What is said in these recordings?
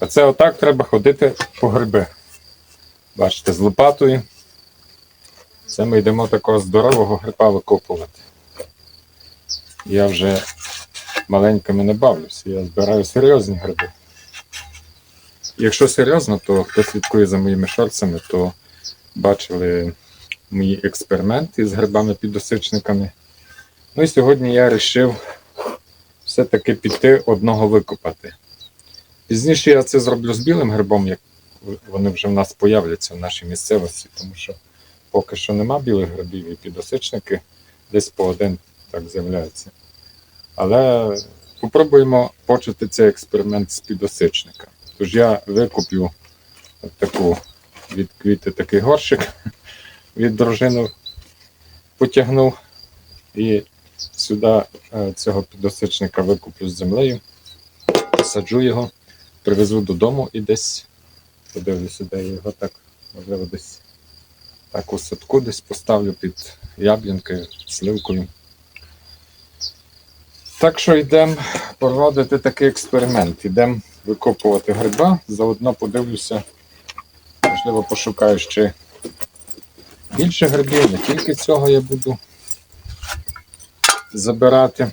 А це отак треба ходити по гриби. Бачите, з лопатою. Це ми йдемо такого здорового гриба викопувати. Я вже маленькими не бавлюся, я збираю серйозні гриби. Якщо серйозно, то хто слідкує за моїми шорцами, то бачили мої експерименти з грибами-підосичниками. Ну і сьогодні я вирішив все-таки піти одного викопати. Пізніше я це зроблю з білим грибом, як вони вже в нас появляться в нашій місцевості, тому що поки що нема білих грибів і підосичники десь по один так з'являються. Але попробуємо почати цей експеримент з підосичника. Тож я викуплю таку від квіти такий горщик, від дружини потягнув і сюди е, цього підосичника викуплю з землею, посаджу його, привезу додому і десь подивлюся, де я його так, можливо, десь так у садку десь поставлю під яблінкою, сливкою. Так що йдемо проводити такий експеримент. Йдемо викопувати гриба, заодно подивлюся, можливо, пошукаю ще більше грибів, не тільки цього я буду забирати.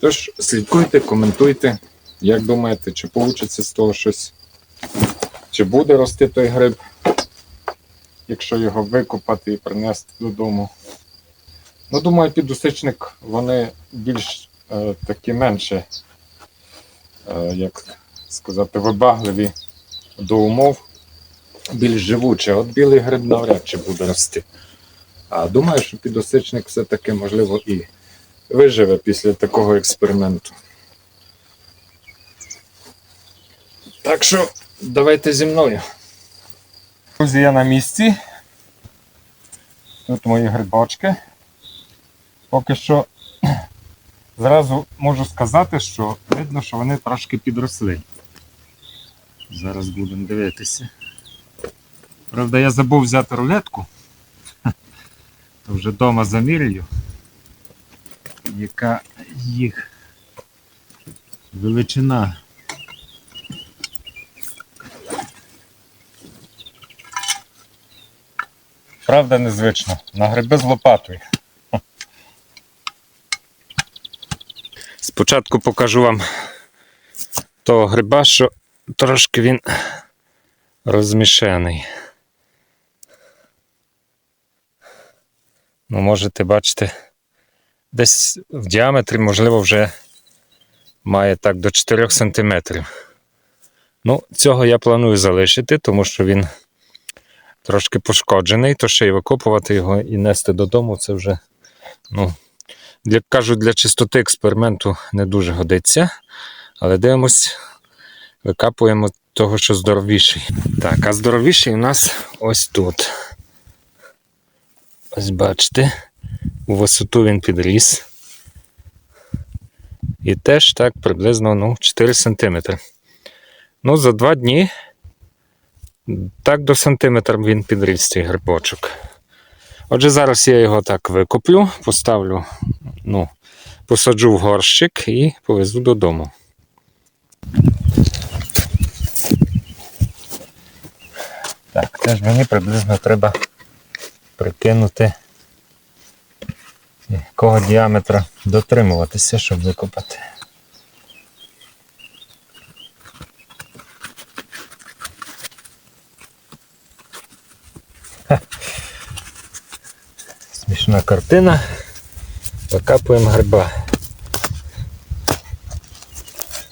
Тож слідкуйте, коментуйте, як думаєте, чи вийде з того щось, чи буде рости той гриб, якщо його викопати і принести додому. Ну, думаю, підусичник вони більш е, такі менше, е, як сказати, вибагливі до умов, більш живучі. От білий гриб навряд чи буде рости. А думаю, що підосичник все-таки, можливо, і виживе після такого експерименту. Так що давайте зі мною. Друзі, я на місці. Тут мої грибочки. Поки що зразу можу сказати, що видно, що вони трошки підросли. Зараз будемо дивитися. Правда, я забув взяти рулетку. То вже вдома замірюю, яка їх величина. Правда, незвично. На гриби з лопатою. Спочатку покажу вам того гриба, що трошки він розмішаний. Ну, можете бачити, десь в діаметрі, можливо, вже має так до 4 см. Ну, цього я планую залишити, тому що він трошки пошкоджений, то ще й викопувати його і нести додому, це вже, ну, для, кажуть, для чистоти експерименту не дуже годиться. Але дивимось, викапуємо того, що здоровіший. Так, а здоровіший у нас ось тут. Ось бачите, у висоту він підріс. І теж так приблизно ну, 4 см. Ну, за два дні так до сантиметра він підріс цей грибочок. Отже, зараз я його так викоплю, поставлю, ну, посаджу в горщик і повезу додому. Так, теж мені приблизно треба прикинути, якого діаметра дотримуватися, щоб викопати. Смішна картина. Закапуємо гриба.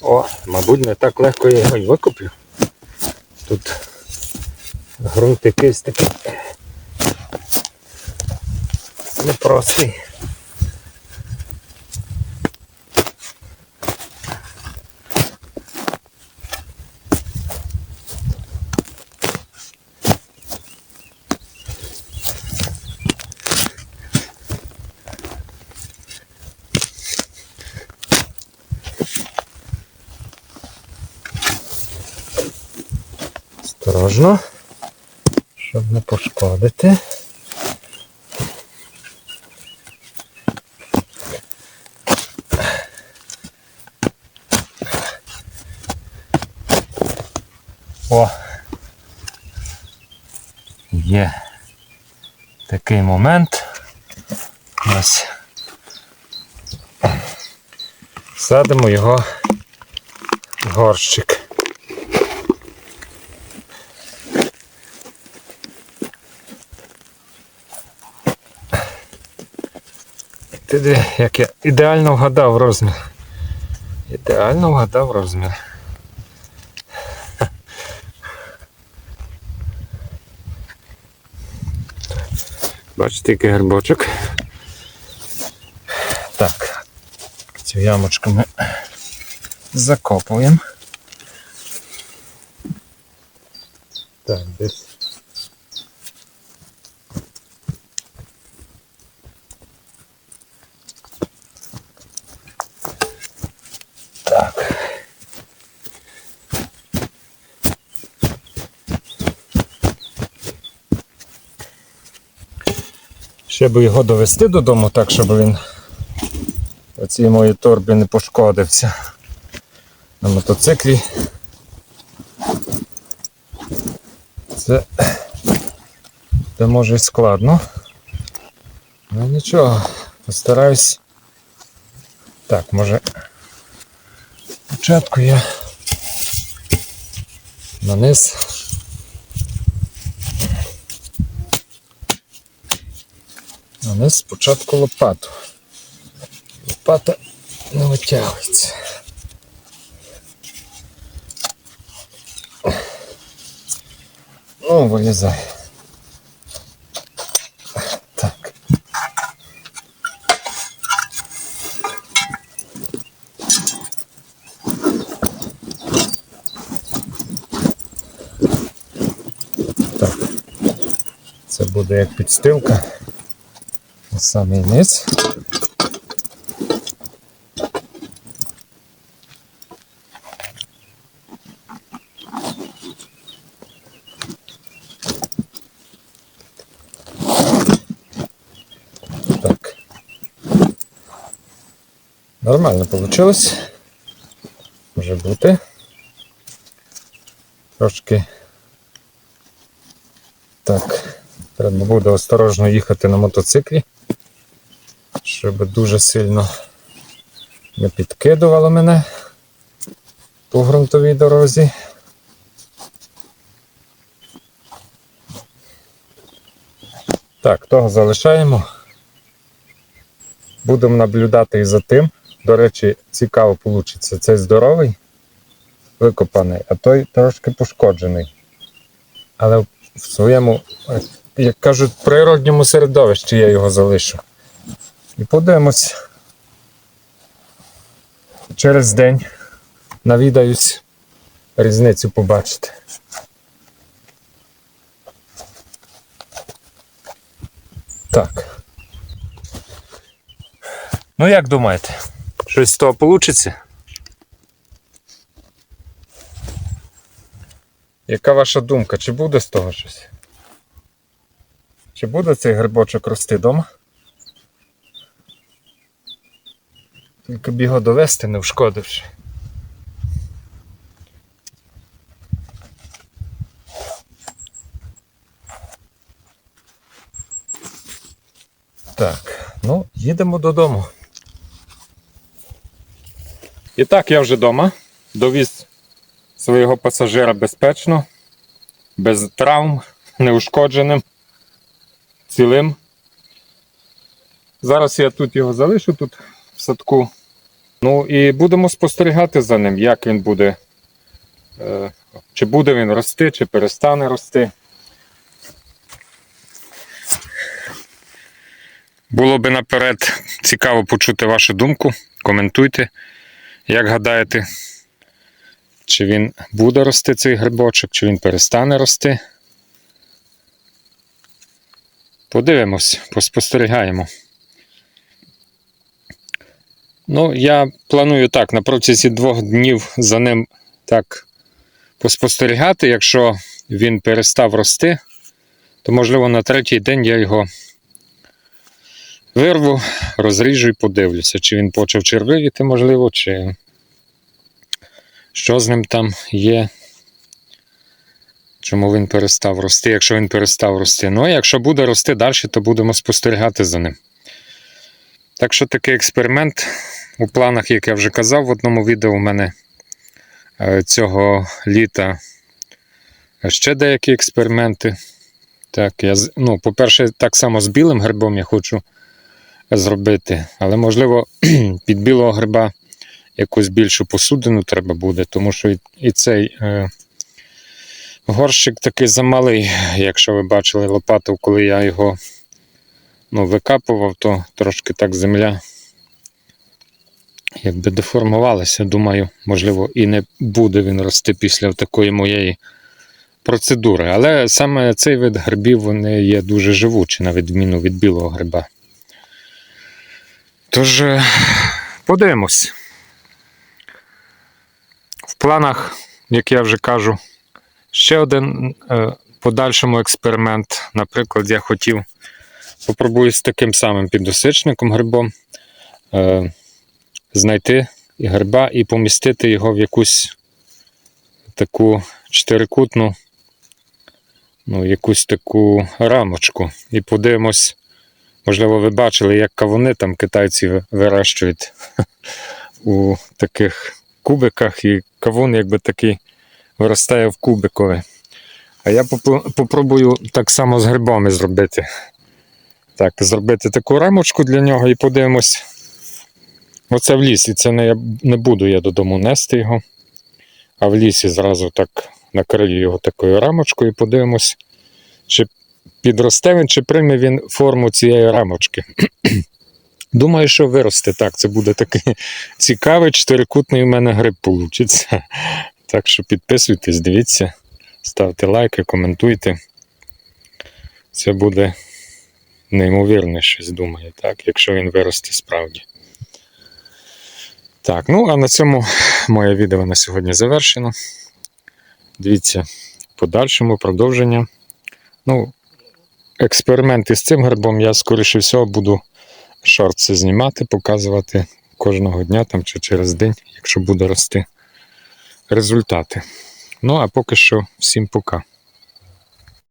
О, мабуть, не так легко я його й викуплю. Тут ґрунт якийсь такий непростий. Осторожно, щоб не пошкодити. О! Є такий момент. Ось. Садимо його в горщик. Ти як я ідеально вгадав розмір. Ідеально вгадав розмір. Бачите, який грибочок. Так, цю ямочку ми закопуємо. Так, десь. Так. Ще би його довести додому, так, щоб він у цій моїй торбі не пошкодився. На мотоциклі. Це, це може і складно. Ну нічого, постараюсь. Так, може. Спочатку я наниз. Наниз спочатку лопату. Лопата не витягується. Ну, вилізай. Так. Так. Це буде як підстилка. На низ. Так. Нормально вийшло. Може бути. Трошки. Так. Треба буде осторожно їхати на мотоциклі, щоб дуже сильно не підкидувало мене по ґрунтовій дорозі. Так, того залишаємо. Будемо наблюдати і за тим. До речі, цікаво вийде. Цей здоровий, викопаний, а той трошки пошкоджений. Але в своєму, як кажуть, природньому середовищі я його залишу. І подивимось. Через день навідаюсь різницю побачити. Так. Ну, як думаєте, щось з того вийде? Яка ваша думка? Чи буде з того щось? Чи буде цей грибочок рости вдома? Тільки б його довести, не вшкодивши. Так, ну, їдемо додому. І так, я вже вдома. Довіз свого пасажира безпечно, без травм, неушкодженим, цілим. Зараз я тут його залишу тут садку. Ну і будемо спостерігати за ним, як він буде, е, чи буде він рости, чи перестане рости. Було би наперед цікаво почути вашу думку. Коментуйте, як гадаєте, чи він буде рости цей грибочок, чи він перестане рости. Подивимось, поспостерігаємо. Ну, я планую так, на протязі двох днів за ним так поспостерігати. Якщо він перестав рости, то можливо на третій день я його вирву, розріжу і подивлюся, чи він почав червивіти, можливо, чи що з ним там є. Чому він перестав рости, якщо він перестав рости. Ну, а якщо буде рости далі, то будемо спостерігати за ним. Так що такий експеримент у планах, як я вже казав в одному відео, у мене е, цього літа ще деякі експерименти. Так, я, ну, по-перше, так само з білим грибом я хочу зробити, але можливо під білого гриба якусь більшу посудину треба буде, тому що і, цей е, горщик такий замалий. Якщо ви бачили лопату, коли я його ну, викапував, то трошки так земля якби деформувалася. Думаю, можливо, і не буде він рости після такої моєї процедури. Але саме цей вид грибів вони є дуже живучі, на відміну від білого гриба. Тож, е, подивимось. В планах, як я вже кажу, ще один е, подальшому експеримент. Наприклад, я хотів попробую з таким самим підосичником грибом е, знайти і гриба і помістити його в якусь таку чотирикутну, ну, якусь таку рамочку. І подивимось, можливо, ви бачили, як кавуни там китайці ви- вирощують у таких кубиках, і кавун якби такий виростає в кубикові. А я попро- попробую так само з грибами зробити. Так, зробити таку рамочку для нього і подивимось. Оце в лісі. Це не, не буду я додому нести його. А в лісі зразу так накрию його такою рамочкою і подивимось, чи підросте він, чи прийме він форму цієї рамочки. Думаю, що виросте так. Це буде такий цікавий чотирикутний у мене гриб получиться. Так що підписуйтесь, дивіться, ставте лайки, коментуйте. Це буде неймовірне щось, думаю, так, якщо він виросте справді. Так, ну а на цьому моє відео на сьогодні завершено. Дивіться, в подальшому продовження. Ну, експерименти з цим грибом я, скоріше всього, буду шорти знімати, показувати кожного дня там, чи через день, якщо буде рости результати. Ну, а поки що всім пока.